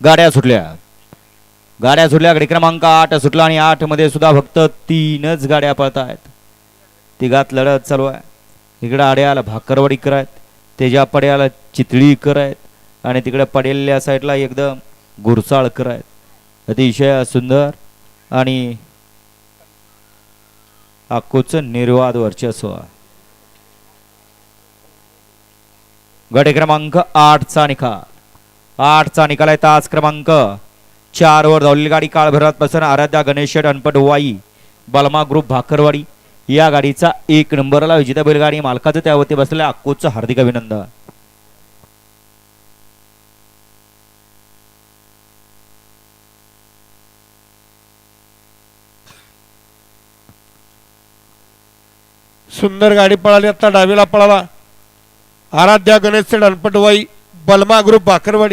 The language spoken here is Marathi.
गाड्या सुटल्या. गाड्या सुटल्या गाडी क्रमांक आठ सुटला आणि आठमध्ये सुद्धा फक्त तीनच गाड्या पळत आहेत तिघात लढत चालू आहे. इकडं आड्याला भाकरवाडीकर आहेत त्याच्या पड्याला चितळीकर आहेत आणि तिकडे पडेल्या साईडला एकदम गुरसाळकर आहेत अतिशय सुंदर आणि अक्कोचं निर्वाद वर्चस्व. गट क्रमांक आठचा निकाल. आठचा निकाल आहे तास क्रमांक. चार वर धावलेली गाडी काळभरात बसून आराध्या गणेश अनपट वाई बलमा ग्रुप भाकरवाडी. या गाडीचा एक नंबरला विजेता बैलगाडी मालकाचं त्यावरती बसलेल्या अक्कोचं हार्दिक अभिनंदन. सुंदर गाडी पळाली आता डावीला पळाला आराध्या गणेश सेठ अनपटवाई बलमा ग्रुप भाकरवाडी.